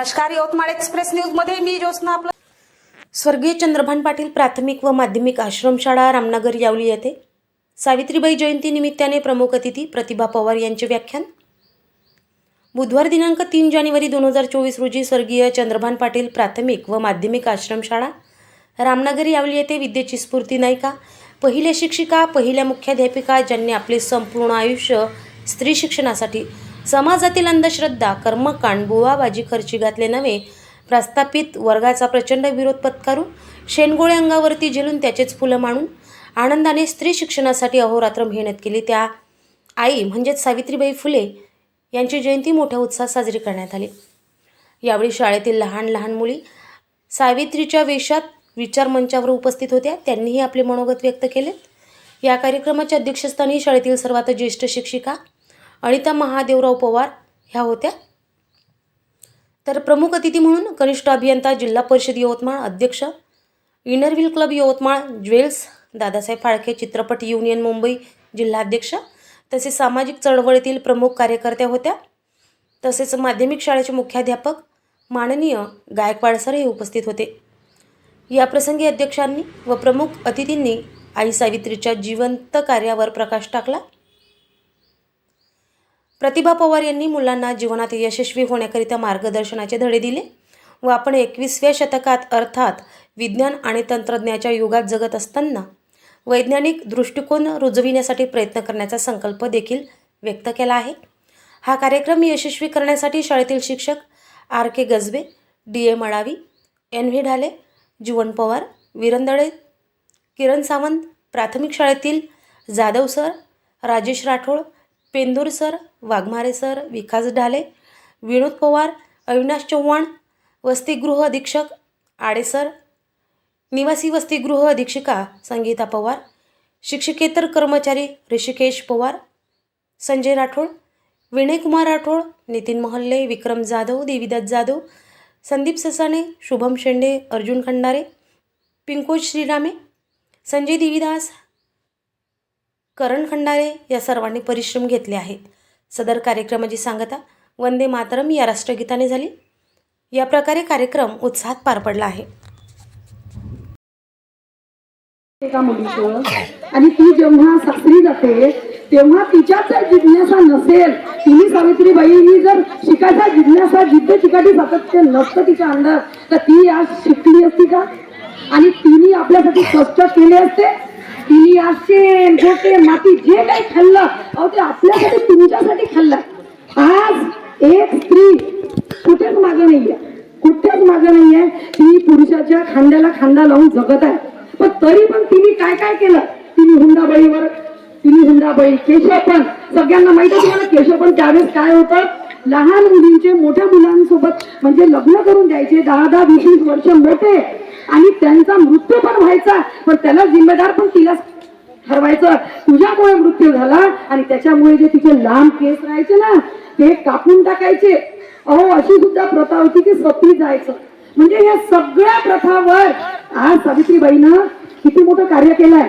नमस्कार यवतमाळ एक्सप्रेस न्यूजमध्ये मी ज्योत्ना आपलं. स्वर्गीय चंद्रभान पाटील प्राथमिक व माध्यमिक आश्रमशाळा रामनगर यावली येथे. सावित्रीबाई जयंती निमित्ताने प्रमुख अतिथी प्रतिभा पवार यांचे व्याख्यान. बुधवार दिनांक तीन जानेवारी दोन हजार चोवीस रोजी स्वर्गीय चंद्रभान पाटील प्राथमिक व माध्यमिक आश्रमशाळा रामनगर यावली येथे विद्येची स्फूर्ती नायिका पहिल्या शिक्षिका पहिल्या मुख्याध्यापिका ज्यांनी आपले संपूर्ण आयुष्य स्त्री शिक्षणासाठी समाजातील अंधश्रद्धा कर्मकांड बुवाबाजी खर्ची घातले नव्हे प्रस्थापित वर्गाचा प्रचंड विरोध पत्कारू शेणगोळे अंगावरती झेलून त्याचेच फुलं मांडून आनंदाने स्त्री शिक्षणासाठी अहोरात्र मेहनत केली. त्या आई म्हणजेच सावित्रीबाई फुले यांची जयंती मोठ्या उत्साहात साजरी करण्यात आली. यावेळी शाळेतील लहान लहान मुली सावित्रीच्या वेशात विचार मंचावर उपस्थित होत्या. त्यांनीही आपले मनोगत व्यक्त केले. या कार्यक्रमाच्या अध्यक्षस्थानी शाळेतील सर्वात ज्येष्ठ शिक्षिका अनिता महादेवराव पवार ह्या होत्या. तर प्रमुख अतिथी म्हणून कनिष्ठ अभियंता जिल्हा परिषद यवतमाळ अध्यक्ष Inner Wheel club Yavatmal jewels Dadasaheb Phalke चित्रपट युनियन मुंबई जिल्हाध्यक्ष तसेच सामाजिक चळवळीतील प्रमुख कार्यकर्त्या होत्या. तसेच माध्यमिक शाळेचे मुख्याध्यापक माननीय गायकवाड सर हे उपस्थित होते. याप्रसंगी अध्यक्षांनी व प्रमुख अतिथींनी आई सावित्रीच्या जिवंत कार्यावर प्रकाश टाकला. प्रतिभा पवार यांनी मुलांना जीवनात यशस्वी होण्याकरिता मार्गदर्शनाचे धडे दिले व आपण एकविसव्या शतकात अर्थात विज्ञान आणि तंत्रज्ञानाच्या युगात जगत असताना वैज्ञानिक दृष्टिकोन रुजविण्यासाठी प्रयत्न करण्याचा संकल्प देखील व्यक्त केला आहे. हा कार्यक्रम यशस्वी करण्यासाठी शाळेतील शिक्षक R K Gajbe D A Malavi N V Dhale Jeevan Pawar विरंदळे Kiran Sawant प्राथमिक शाळेतील Jadhav sir Rajesh Rathod Pendur sir Waghmare sir Vikas Dhale Vinod Pawar Avinash Chavan वसतिगृह अधीक्षक आडे सर निवासी वसतिगृह अधीक्षिका संगीता पवार शिक्षकेतर कर्मचारी ऋषिकेश पवार संजय राठोड विनयकुमार राठोड नितीन महल्ले विक्रम जाधव देवीदास जाधव संदीप ससाणे शुभम शेंडे अर्जुन खंडारे पिंकोज श्रीरामे संजय देवीदास करण खंडारे या सर्वांनी परिश्रम घेतले आहेत. सदर कार्यक्रमाची सांगता वंदे मातरम या राष्ट्रगीताने झाली. या प्रकारे कार्यक्रम उत्साहात पार पडला आहे. एका मुलीचं. आणि ती जेव्हा सासरी जाते तेव्हा तिच्यात जर जिज्ञासा नसेल. तिने सावित्रीबाईंनी जर शिकायचा जिज्ञासा जिद्द चिकाटी सातत्य नसतं तिच्या अंगात तर ती आज शिकली असती का? आणि तिने आपल्यासाठी कष्ट केले असते? तिने असेल गोटे माती जे काही खाल्लं अहो ते आपल्यासाठी तुमच्यासाठी खाल्लं. आज एक स्त्री कुठेच मागे नाहीये. कुठेच मागे नाहीये. ती पुरुषाच्या खांद्याला खांदा लावून जगत आहे. पण तरी पण तिने काय काय केलं? तिने हुंडाबळीवर तिने हुंडाबळी केशवपण सगळ्यांना माहीत आहे तुम्हाला केशव पण त्यावेळेस काय होतं? लहान मुलींचे मोठ्या मुलांसोबत म्हणजे लग्न करून द्यायचे दहा दहा वीस वीस वर्ष मोठे. आणि त्यांचा मृत्यू पण व्हायचा. पण त्याला जिम्मेदार पण तिला ठरवायचं. तुझ्यामुळे मृत्यू झाला आणि त्याच्यामुळे जे तिचे लांब केस राहायचे ना ते कापून टाकायचे. अहो अशी सुद्धा प्रथा होती की सती जायचं. म्हणजे या सगळ्या प्रथावर आज सावित्रीबाईनं किती मोठं कार्य केलंय.